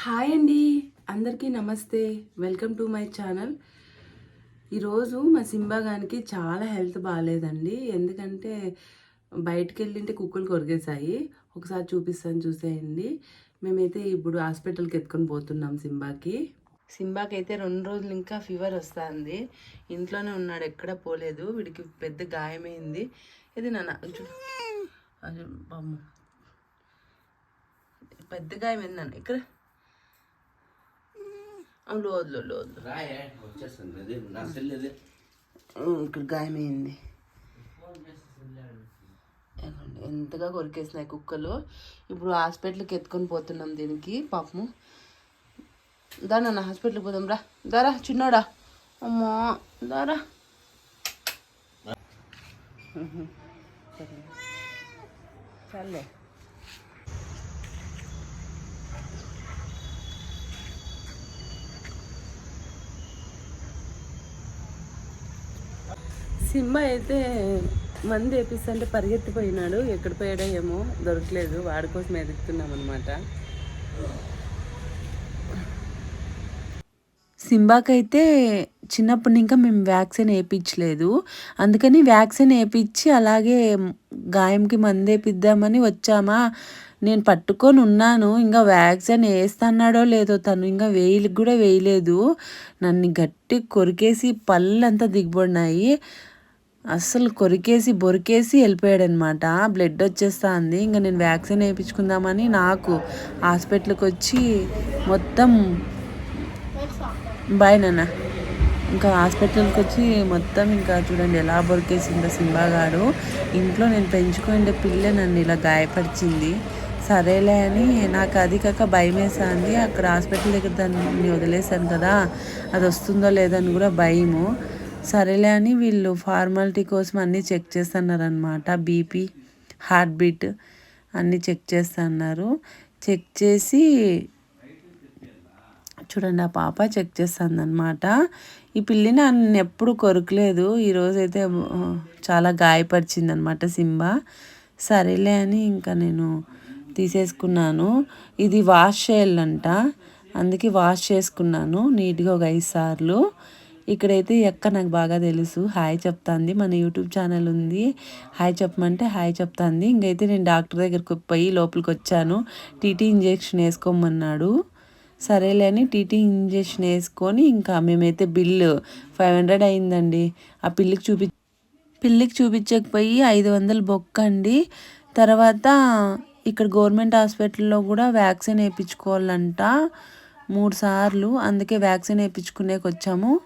Hi అండి. అందరికీ నమస్తే. Welcome to my channel. ఈరోజు మా సింబాగానికి చాలా హెల్త్ బాగాలేదండి ఎందుకంటే బయటికి వెళ్ళింటే కుక్కలు కొరిగేశాయి ఒకసారి చూపిస్తాను చూసేయండి. మేమైతే ఇప్పుడు హాస్పిటల్కి ఎత్తుకొని పోతున్నాం సింబాకి. సింబాకి అయితే రెండు రోజులు ఇంకా ఫీవర్ వస్తుంది. ఇంట్లోనే ఉన్నాడు ఎక్కడ పోలేదు. వీడికి పెద్ద గాయమైంది. ఇది నాన్న పెద్ద గాయం నాన్న. ఇక్కడ. లోదులో ఇది ఇక్కడ గాయమైంది. ఎంతగా కొరికేసినాయి కుక్కలు. ఇప్పుడు హాస్పిటల్కి ఎత్తుకొని పోతున్నాం దీనికి పాపము. దానా నా హాస్పిటల్కి పోదాం రా. దారా చిన్నోడా. అమ్మా దారా ఉహు, సింహ అయితే మంది వేపిస్తుంటే పరిగెత్తిపోయినాడు. ఎక్కడ పోయాడో ఏమో దొరకలేదు. వాడి కోసం ఎదుగుతున్నాం అనమాట సింబాకైతే చిన్నప్పటి ఇంకా మేము వ్యాక్సిన్ వేయించలేదు. అందుకని వ్యాక్సిన్ వేయించి అలాగే గాయంకి మందు వేపిద్దామని వచ్చామా? నేను పట్టుకొని ఉన్నాను. ఇంకా వ్యాక్సిన్ వేస్తున్నాడో లేదో తను ఇంకా వేయిలకు కూడా వేయలేదు. నన్ను గట్టి కొరికేసి పళ్ళంతా దిగబడినాయి అస్సలు కొరికేసి బొరికేసి వెళ్ళిపోయాడు అనమాట బ్లడ్ వచ్చేస్తుంది. ఇంకా నేను వ్యాక్సిన్ వేయించుకుందామని నాకు హాస్పిటల్కి వచ్చి మొత్తం బాయ్ నాన్న. ఇంకా హాస్పిటల్కి వచ్చి మొత్తం ఇంకా చూడండి ఎలా బొరికేసిందో సింబాగాడు ఇంట్లో నేను పెంచుకునే పిల్ల నన్ను ఇలా గాయపరిచింది. సరేలే అని నాకు అది కాక భయం వేసాంది అక్కడ హాస్పిటల్ దగ్గర దాన్ని వదిలేశాను కదా. అది వస్తుందో లేదని కూడా భయము. సరేలే అని వీళ్ళు ఫార్మాలిటీ కోసం అన్నీ చెక్ చేస్తున్నారనమాట బీపీ హార్ట్ బీట్ అన్నీ చెక్ చేస్తున్నారు. చెక్ చేసి చూడండి ఆ పాప చెక్ చేస్తుందన్నమాట ఈ పిల్లిని నన్ను ఎప్పుడు కొరకలేదు. ఈరోజైతే చాలా గాయపరిచింది అనమాట సింబా. సరేలే అని ఇంకా నేను తీసేసుకున్నాను. ఇది వాష్ చేయాలంట. అందుకే వాష్ చేసుకున్నాను. నీట్గా ఒక ఐదు సార్లు. ఇక్కడైతే ఎక్క నాకు బాగా తెలుసు. హాయ్ చెప్తాంది. మన యూట్యూబ్ ఛానల్ ఉంది. హాయ్ చెప్పమంటే హాయ్ చెప్తాంది. ఇంకైతే నేను డాక్టర్ దగ్గరికి పోయి లోపలికి వచ్చాను టీటీ ఇంజెక్షన్ వేసుకోమన్నాడు. సరేలే అని టీటీ ఇంజెక్షన్ వేసుకొని ఇంకా మేమైతే బిల్లు ఫైవ్ హండ్రెడ్ అయిందండి. ఆ పిల్లికి చూపి పిల్లికి చూపించకపోయి ఐదు వందలు బొక్క అండి. తర్వాత ఇక్కడ గవర్నమెంట్ హాస్పిటల్లో కూడా వ్యాక్సిన్ వేయించుకోవాలంట. మూడు సార్లు అందుకే వ్యాక్సిన్ వేయించుకునేకి వచ్చాము